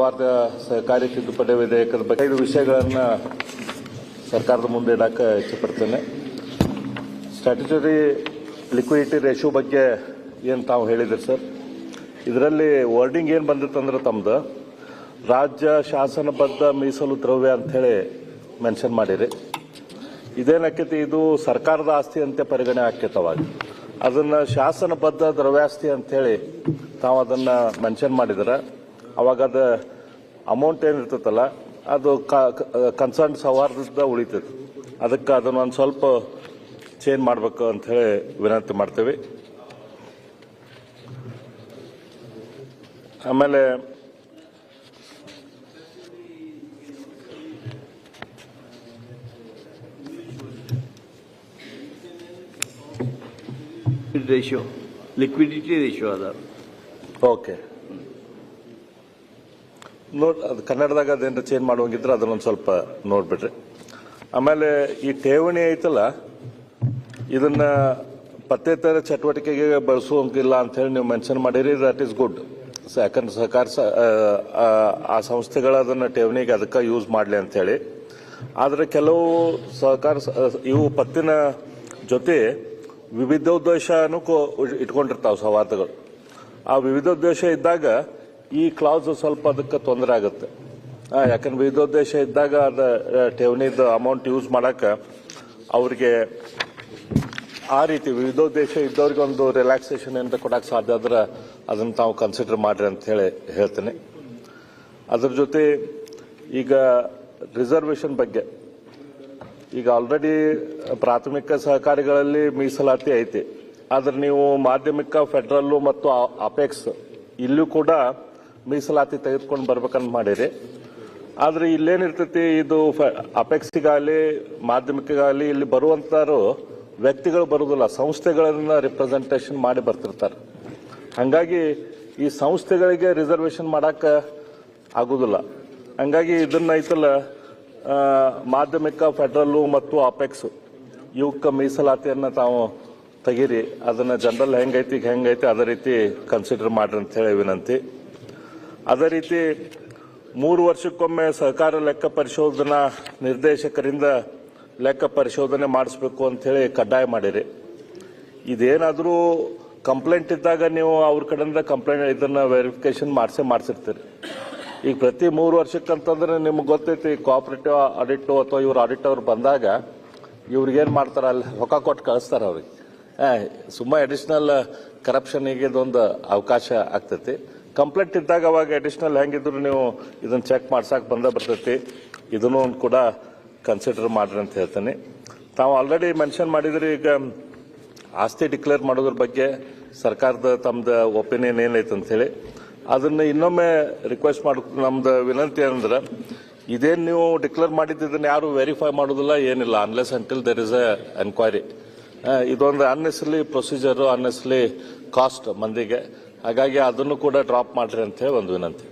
ವಾರ್ದ ಸಹಕಾರಿ ತಿದ್ದುಪಡಿ ವಿಧೇಯಕದ ಬಗ್ಗೆ ಐದು ವಿಷಯಗಳನ್ನು ಸರ್ಕಾರದ ಮುಂದೆ ಇಡಕ್ಕೆ ಇಷ್ಟಪಡ್ತೇನೆ ಸ್ಟ್ಯಾಟ್ಯುಟರಿ ಲಿಕ್ವಿಡಿಟಿ ರೇಷೋ ಬಗ್ಗೆ ಏನು ತಾವು ಹೇಳಿದ್ರಿ ಸರ್? ಇದರಲ್ಲಿ ವರ್ಡಿಂಗ್ ಏನು ಬಂದಿತ್ತಂದ್ರೆ ತಮ್ಮದು ರಾಜ್ಯ ಶಾಸನಬದ್ಧ ಮೀಸಲು ದ್ರವ್ಯ ಅಂಥೇಳಿ ಮೆನ್ಷನ್ ಮಾಡಿರಿ. ಇದೇನಾಕೈತಿ? ಇದು ಸರ್ಕಾರದ ಆಸ್ತಿ ಅಂತ ಪರಿಗಣನೆ ಆಕೈತೆ ಅದನ್ನು ಅದನ್ನ ಶಾಸನಬದ್ಧ ದ್ರವ್ಯಾಸ್ತಿ ಅಂಥೇಳಿ ತಾವು ಅದನ್ನು ಮೆನ್ಷನ್ ಮಾಡಿದ್ರ. ಅವಾಗ ಅದು ಅಮೌಂಟ್ ಏನಿರ್ತೈತಲ್ಲ ಅದು ಕನ್ಸರ್ನ್ ಸವಾರದಿಂದ ಉಳಿತೈತಿ ಅದಕ್ಕೆ ಅದನ್ನು ಒಂದು ಸ್ವಲ್ಪ ಚೇಂಜ್ ಮಾಡಬೇಕು ಅಂತ ಹೇಳಿ ವಿನಂತಿ ಮಾಡ್ತೇವೆ. ಆಮೇಲೆ ರೇಷಿಯೋ ಲಿಕ್ವಿಡಿಟಿ ರೇಷಿಯೋ ಅದ. ಓಕೆ ನೋಡ್ ಅದು ಕನ್ನಡದಾಗ ಅದೇನು ಚೇಂಜ್ ಮಾಡುವಂಗಿದ್ರೆ ಅದನ್ನೊಂದು ಸ್ವಲ್ಪ ನೋಡ್ಬಿಡ್ರಿ. ಆಮೇಲೆ ಈ ಠೇವಣಿ ಐತಲ್ಲ ಇದನ್ನ ಪತ್ತೇತರ ಚಟುವಟಿಕೆಗೆ ಬಳಸುವಂಗಿಲ್ಲ ಅಂತ ಹೇಳಿ ನೀವು ಮೆನ್ಷನ್ ಮಾಡಿರಿ ದಟ್ ಈಸ್ ಗುಡ್ ಯಾಕಂದ್ರೆ ಸಹಕಾರ ಆ, ಸಂಸ್ಥೆಗಳು ಅದನ್ನ ಠೇವಣಿಗೆ ಅದಕ್ಕೆ ಯೂಸ್ ಮಾಡಲಿ ಅಂತ ಹೇಳಿ ಆದರೆ ಕೆಲವು ಸಹಕಾರ ಇವು ಪತ್ತಿನ ಜೊತೆ ವಿವಿಧೋದ್ದೇಶನೂ ಕೋ- ಇಟ್ಕೊಂಡಿರ್ತಾವೆ ಸವಾದಗಳು ಆ ವಿವಿಧೋದ್ದೇಶ ಇದ್ದಾಗ ಈ ಕ್ಲಾಸ್ ಸ್ವಲ್ಪ ಅದಕ್ಕೆ ತೊಂದರೆ ಆಗುತ್ತೆ. ಯಾಕಂದ್ರೆ ವಿವಿಧೋದ್ದೇಶ ಇದ್ದಾಗ ಅದ ಠೇವಣಿದು ಅಮೌಂಟ್ ಯೂಸ್ ಮಾಡಕ ಅವ್ರಿಗೆ ಆ ರೀತಿ ವಿವಿಧೋದ್ದೇಶ ಇದ್ದವ್ರಿಗೆ ಒಂದು ರಿಲ್ಯಾಕ್ಸೇಷನ್ ಅಂತ ಕೊಡಕ್ಕೆ ಸಾಧ್ಯ ಆದ್ರೆ ಅದನ್ನ ತಾವು ಕನ್ಸಿಡರ್ ಮಾಡ್ರಿ ಅಂತ ಹೇಳಿ ಹೇಳ್ತೇನೆ. ಅದ್ರ ಜೊತೆ ಈಗ ರಿಸರ್ವೇಶನ್ ಬಗ್ಗೆ. ಈಗ ಆಲ್ರೆಡಿ ಪ್ರಾಥಮಿಕ ಸಹಕಾರಿಗಳಲ್ಲಿ ಮೀಸಲಾತಿ ಐತಿ. ಆದ್ರೆ ನೀವು ಮಾಧ್ಯಮಿಕ ಫೆಡರಲ್ಲು ಮತ್ತು ಅಪೆಕ್ಸ್ ಇಲ್ಲೂ ಕೂಡ ಮೀಸಲಾತಿ ತೆಗೆದುಕೊಂಡು ಬರ್ಬೇಕಂತ ಮಾಡಿರಿ. ಆದ್ರೆ ಇಲ್ಲೇನಿರ್ತೈತಿ, ಇದು ಅಪೆಕ್ಸಿಗಾಗಲಿ ಮಾಧ್ಯಮಿಕಗಾಗಲಿ ಇಲ್ಲಿ ಬರುವಂತಾರು ವ್ಯಕ್ತಿಗಳು ಬರುವುದಿಲ್ಲ ಸಂಸ್ಥೆಗಳನ್ನ ರಿಪ್ರೆಸೆಂಟೇಷನ್ ಮಾಡಿ ಬರ್ತಿರ್ತಾರೆ. ಹಂಗಾಗಿ ಈ ಸಂಸ್ಥೆಗಳಿಗೆ ರಿಸರ್ವೇಶನ್ ಮಾಡಕ್ಕ ಆಗುದಿಲ್ಲ. ಹಂಗಾಗಿ ಇದನ್ನ ಐತಲ್ಲ ಮಾಧ್ಯಮಿಕ ಫೆಡರಲ್ಲು ಮತ್ತು ಅಪೆಕ್ಸ್ ಇವಕ್ಕ ಮೀಸಲಾತಿಯನ್ನ ತಾವು ತೆಗೀರಿ. ಅದನ್ನ ಜನರಲ್ ಹೆಂಗೈತಿ ಹೆಂಗೈತಿ ಅದೇ ರೀತಿ ಕನ್ಸಿಡರ್ ಮಾಡ್ರಿ ಅಂತ ಹೇಳಿ ವಿನಂತಿ. ಅದೇ ರೀತಿ ಮೂರು ವರ್ಷಕ್ಕೊಮ್ಮೆ ಸಹಕಾರ ಲೆಕ್ಕ ಪರಿಶೋಧನಾ ನಿರ್ದೇಶಕರಿಂದ ಲೆಕ್ಕ ಪರಿಶೋಧನೆ ಮಾಡಿಸ್ಬೇಕು ಹೇಳಿ ಕಡ್ಡಾಯ ಮಾಡಿರಿ. ಇದೇನಾದರೂ ಕಂಪ್ಲೇಂಟ್ ಇದ್ದಾಗ ನೀವು ಅವ್ರ ಕಡೆಯಿಂದ ಕಂಪ್ಲೇಂಟ್ ಇದನ್ನ ವೆರಿಫಿಕೇಶನ್ ಮಾಡಿಸೇ ಮಾಡಿಸಿರ್ತೀರಿ. ಈಗ ಪ್ರತಿ ಮೂರು ವರ್ಷಕ್ಕಂತಂದ್ರೆ ನಿಮ್ಗೆ ಗೊತ್ತೈತಿ ಕೋಆಪರೇಟಿವ್ ಆಡಿಟ್ ಅಥವಾ ಇವ್ರ ಆಡಿಟ್ ಅವ್ರು ಬಂದಾಗ ಇವ್ರಿಗೇನು ಮಾಡ್ತಾರೆ, ಅಲ್ಲಿ ರೊಕ್ಕ ಕೊಟ್ಟು ಕಳಿಸ್ತಾರೆ ಅವ್ರಿಗೆ. ಸುಮ್ಮ ಅಡಿಷನಲ್ ಕರಪ್ಷನ್ಗೆ ಇದೊಂದು ಅವಕಾಶ ಆಗ್ತೈತಿ. ಕಂಪ್ಲೇಂಟ್ ಇದ್ದಾಗ ಅವಾಗ ಅಡಿಷನಲ್ ಹೆಂಗಿದ್ರು ನೀವು ಇದನ್ನ ಚೆಕ್ ಮಾಡ್ಸಕ್ ಬಂದ ಬರ್ತೈತಿ. ಇದನ್ನು ಕೂಡ ಕನ್ಸಿಡರ್ ಮಾಡ್ರಿ ಅಂತ ಹೇಳ್ತೇನೆ. ತಾವು ಆಲ್ರೆಡಿ ಮೆನ್ಷನ್ ಮಾಡಿದ್ರಿ ಈಗ ಆಸ್ತಿ ಡಿಕ್ಲೇರ್ ಮಾಡೋದ್ರ ಬಗ್ಗೆ ಸರ್ಕಾರದ ತಮ್ದು ಒಪಿನಿಯನ್ ಏನೈತೆ ಅಂತ ಹೇಳಿ. ಅದನ್ನ ಇನ್ನೊಮ್ಮೆ ರಿಕ್ವೆಸ್ಟ್ ಮಾಡ, ನಮ್ದು ವಿನಂತಿ ಏನಂದ್ರೆ ಇದೇನು ನೀವು ಡಿಕ್ಲೇರ್ ಮಾಡಿದ್ದನ್ನ ಯಾರು ವೆರಿಫೈ ಮಾಡೋದಿಲ್ಲ, ಏನಿಲ್ಲ unless until there is a enquiry ಇದೊಂದು ಅನ್ನೆಸ್ಲಿ ಪ್ರೊಸೀಜರು ಅನ್ನೆಸ್ಲಿ ಕಾಸ್ಟ್ ಮಂದಿಗೆ. ಹಾಗಾಗಿ ಅದನ್ನು ಕೂಡ ಡ್ರಾಪ್ ಮಾಡ್ರಿ ಅಂತ ಹೇಳಿ ಒಂದು ವಿನಂತಿ.